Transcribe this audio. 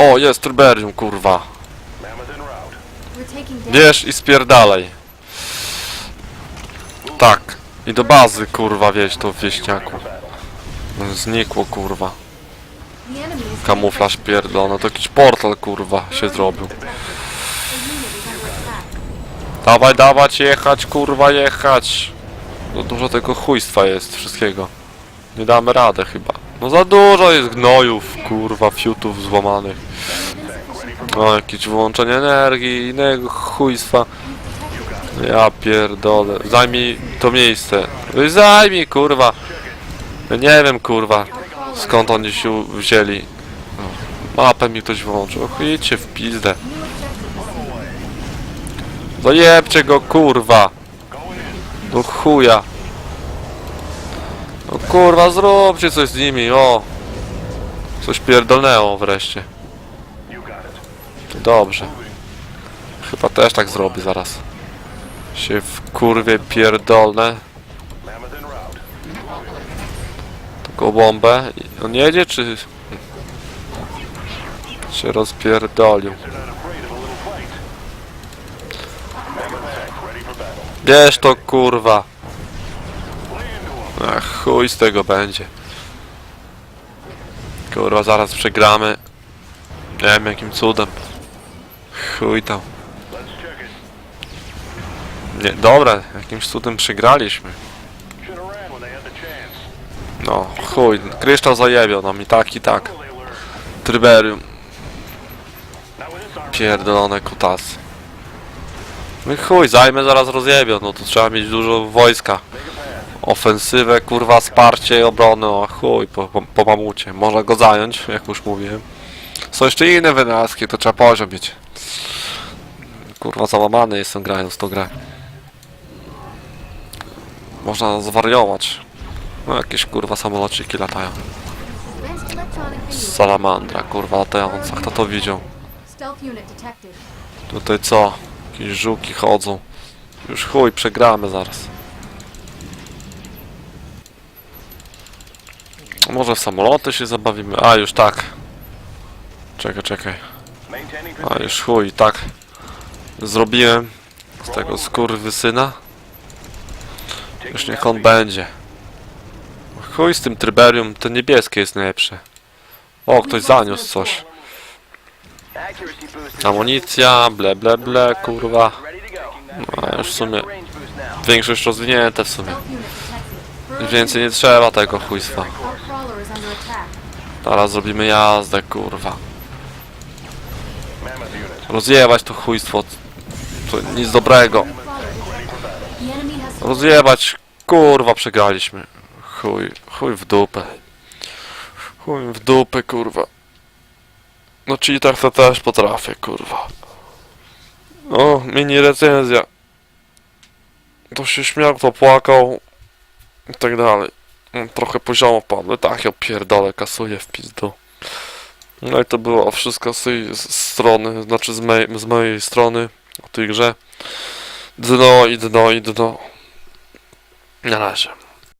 O, jest Tyberium, kurwa. Bierz i spierdalaj. Tak. I do bazy, kurwa, wieź to w wieśniaku. Znikło, kurwa. Kamuflaż pierdolony. To jakiś portal, kurwa, się zrobił. Dawaj, dawać, jechać, kurwa, jechać. No dużo tego chujstwa jest, wszystkiego. Nie damy radę chyba. No za dużo jest gnojów, kurwa, fiutów złamanych. O, jakieś wyłączenie energii, innego chujstwa. Ja pierdolę. Zajmij to miejsce. Zajmij, kurwa. Nie wiem, kurwa, skąd oni się wzięli. No, Mapę mi ktoś włączył. Och, idźcie w pizdę. Zajebcie go, kurwa. Do chuja. No kurwa, zróbcie coś z nimi, o. Coś pierdolnęło wreszcie. Dobrze. Chyba też tak zrobię zaraz. Się w kurwie pierdolne. Taką bombę. On jedzie, czy... Się rozpierdolił. Bierz to kurwa. Ach, chuj z tego będzie. Kurwa, zaraz przegramy. Nie wiem jakim cudem. Chuj tam. Nie, dobra, jakimś cudem przegraliśmy. No, chuj, kryształ zajebiał nam i tak, i tak. Tryberium, pierdolone kutasy. No i chuj, zajmę zaraz rozjebią, no to trzeba mieć dużo wojska. Ofensywę, kurwa, wsparcie, obronę, o chuj, po, po, po mamucie. Można go zająć, jak już mówiłem. Są jeszcze inne wynalazki, to trzeba poziom mieć. Kurwa, załamany jestem grając tą grę. Można zwariować. No jakieś kurwa samolociki latają. Salamandra, kurwa, latająca. Kto to widział? Tutaj co? Jakieś żółki chodzą. Już chuj, przegramy zaraz. Może w samoloty się zabawimy? A, już tak. Czekaj, czekaj. A, już chuj, tak. Zrobiłem z tego skurwysyna. Już niech on będzie. Chuj z tym tryberium, to niebieskie jest najlepsze. O, ktoś zaniósł coś. Amunicja, ble ble ble, kurwa. No, już w sumie większość rozwinięte w sumie. Więcej nie trzeba tego chujstwa. Teraz zrobimy jazdę, kurwa. Rozjebać to chujstwo. To nic dobrego. Rozjebać, kurwa, przegraliśmy. Chuj, chuj w dupę. Chuj w dupę, kurwa. No czyli tak to też potrafię, kurwa. O, mini recenzja. To się śmiał, to płakał. I tak dalej. Mm, Trochę poziomo padły. Tak, ja pierdolę, kasuję w pizdu. No i to było wszystko z tej strony, znaczy z, z mojej strony o tej grze. Dno i dno i dno. Na razie.